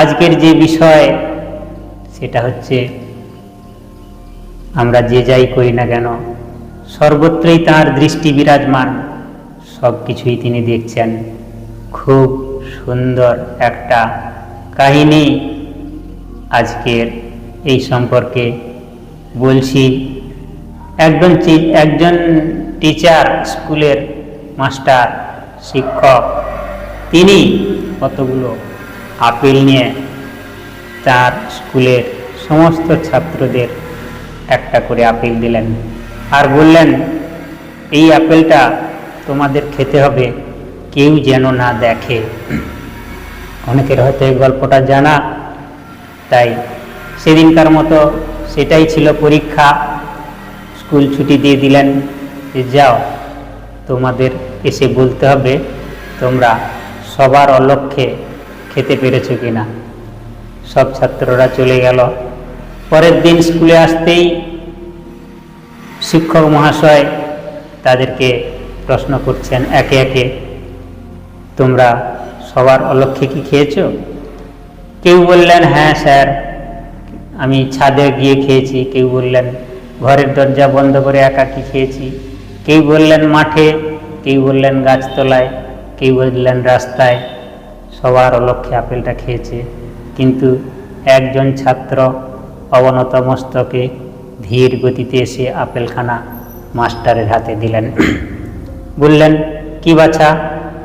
আজকের যে বিষয়, সেটা হচ্ছে আমরা যে যাই করি না কেন, সর্বত্রই তার দৃষ্টি বিরাজমান। সব কিছুই তিনি দেখছেন। খুব সুন্দর একটা কাহিনী আজকের এই সম্পর্কে বলছি। একজন একজন টিচার, স্কুলের মাস্টার, শিক্ষক, তিনি কতগুলো আপেল নিয়ে তার স্কুলের সমস্ত ছাত্রদের একটা করে আপেল দিলেন আর বললেন, এই আপেলটা তোমাদের খেতে হবে, কেউ যেন না দেখে। অনেকের হয়তো এই গল্পটা জানা, তাই সেদিনকার মতো সেটাই ছিল পরীক্ষা। স্কুল ছুটি দিয়ে দিলেন যে, যাও, তোমাদের এসে বলতে হবে, তোমরা সবার অলক্ষ্যে খেতে পেরেছ কিনা। সব ছাত্ররা চলে গেল। পরের দিন স্কুলে আসতেই শিক্ষক মহাশয় তাদেরকে প্রশ্ন করছেন, একে একে, তোমরা সবার অলক্ষ্যে কি খেয়েছো? কেউ বললেন হ্যাঁ স্যার, আমি ছাদে গিয়ে খেয়েছি। কেউ বললেন, ঘরের দরজা বন্ধ করে একাকি খেয়েছি? কেউ বললেন, মাঠে। কেউ বললেন, গাছতলায়। কেউ বললেন, রাস্তায়। সবার অলক্ষ্যে আপেলটা খেয়েছে। কিন্তু একজন ছাত্র অবনত মস্তকে ধীর গতিতে এসে আপেলখানা মাস্টারের হাতে দিলেন। বললেন, কি বাছা,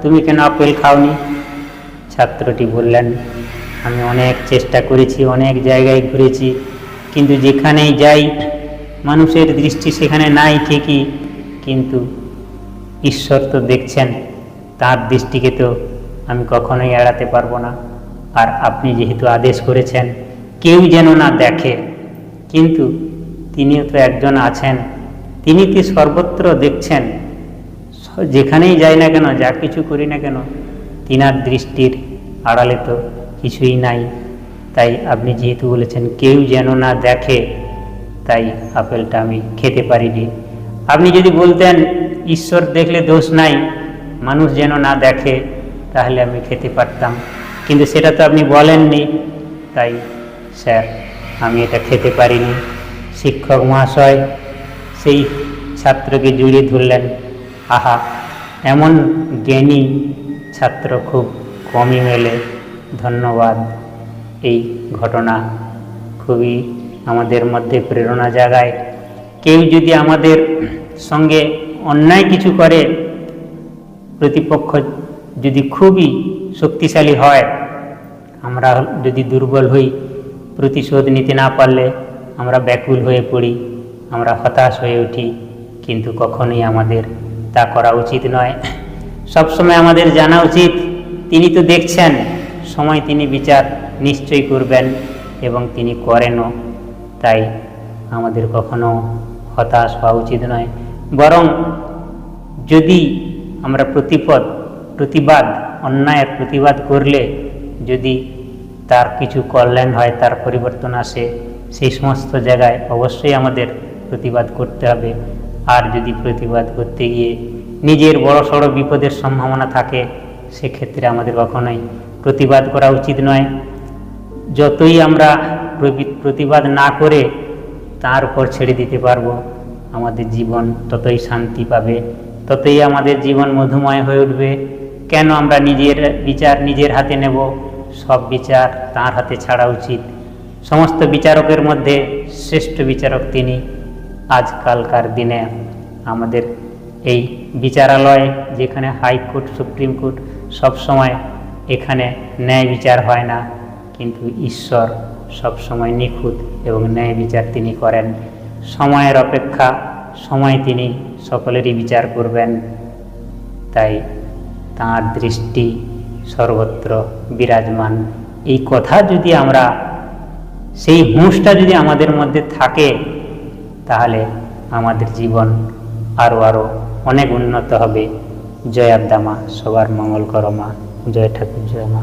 তুমি কেন আপেল খাওনি? ছাত্রটি বললেন, আমি অনেক চেষ্টা করেছি, অনেক জায়গায় ঘুরেছি, কিন্তু যেখানেই যাই, মানুষের দৃষ্টি সেখানে নাই ঠিকই, কিন্তু ঈশ্বর তো দেখছেন, তার দৃষ্টিকে তো আমি কখনোই এড়াতে পারব না। আর আপনি যেহেতু আদেশ করেছেন, কেউ যেন না দেখে। কিন্তু তিনিও তো একজন আছেন। তিনি তো সর্বত্র দেখছেন? যেখানেই যাই না কেন, যা কিছু করি না কেন, তিনার দৃষ্টির আড়ালে তো কিছুই নাই। তাই আপনি যেহেতু বলেছেন, কেউ যেন না দেখে, তাই আপেলটা আমি খেতে পারিনি। আপনি যদি বলতেন, ঈশ্বর দেখলে দোষ নাই, মানুষ যেন না দেখে তাহলে আমি খেতে পারতাম। কিন্তু সেটা তো আপনি বলেননি। তাই, স্যার, আমি এটা খেতে পারিনি। শিক্ষক মহাশয়, সেই ছাত্রকে জুড়ে ধরলেন। আহা, এমন জ্ঞানী ছাত্র খুব কমই মেলে। ধন্যবাদ। এই ঘটনা খুবই আমাদের মধ্যে প্রেরণা জাগায়। কেউ যদি আমাদের সঙ্গে অন্যায় কিছু করে, প্রতিপক্ষ যদি খুবই শক্তিশালী হয়, আমরা যদি দুর্বল হই, প্রতিশোধ নিতে না পারলে আমরা ব্যাকুল হয়ে পড়ি, আমরা হতাশ হয়ে উঠি। কিন্তু কখনোই আমাদের তা করা উচিত নয়। সবসময় আমাদের জানা উচিত, তিনি তো দেখছেন, সময় তিনি বিচার নিশ্চয়ই করবেন এবং তিনি করেনও। তাই আমাদের কখনো হতাশ হওয়া উচিত নয়। বরং যদি আমরা প্রতিপদ প্রতিবাদ, অন্যায়ের প্রতিবাদ করলে যদি তার কিছু কল্যাণ হয়, তার পরিবর্তন আসে, সেই সমস্ত জায়গায় অবশ্যই আমাদের প্রতিবাদ করতে হবে। আর যদি প্রতিবাদ করতে গিয়ে নিজের বড় সড়ো বিপদের সম্ভাবনা থাকে, সেক্ষেত্রে আমাদের কখনোই প্রতিবাদ করা উচিত নয়। যতই আমরা প্রতিবাদ না করে তার উপর ছেড়ে দিতে পারব, আমাদের জীবন ততই শান্তি পাবে, ততই আমাদের জীবন মধুময় হয়ে উঠবে। কেন আমরা নিজের বিচার নিজের হাতে নেব? সব বিচার তার হাতে ছাড়া উচিত। সমস্ত বিচারকের মধ্যে শ্রেষ্ঠ বিচারক তিনি আজকালকার দিনে। আমাদের এই বিচারালয় যেখানে হাইকোর্ট, সুপ্রিম কোর্ট সব সময় এখানে ন্যায় বিচার হয় না, কিন্তু ঈশ্বর সব সময় নিখুঁত এবং ন্যায় বিচার তিনি করেন। সময়ের অপেক্ষা, সময় তিনি সকলেরই বিচার করবেন। তাই তাঁর দৃষ্টি সর্বত্র বিরাজমান। এই কথা যদি আমরা, সেই হুঁশটা যদি আমাদের মধ্যে থাকে, তাহলে আমাদের জীবন আরও আরও অনেক উন্নত হবে। জয়াদ্দামা সবার মঙ্গল করমা জয় ঠাকুর, জয় মা।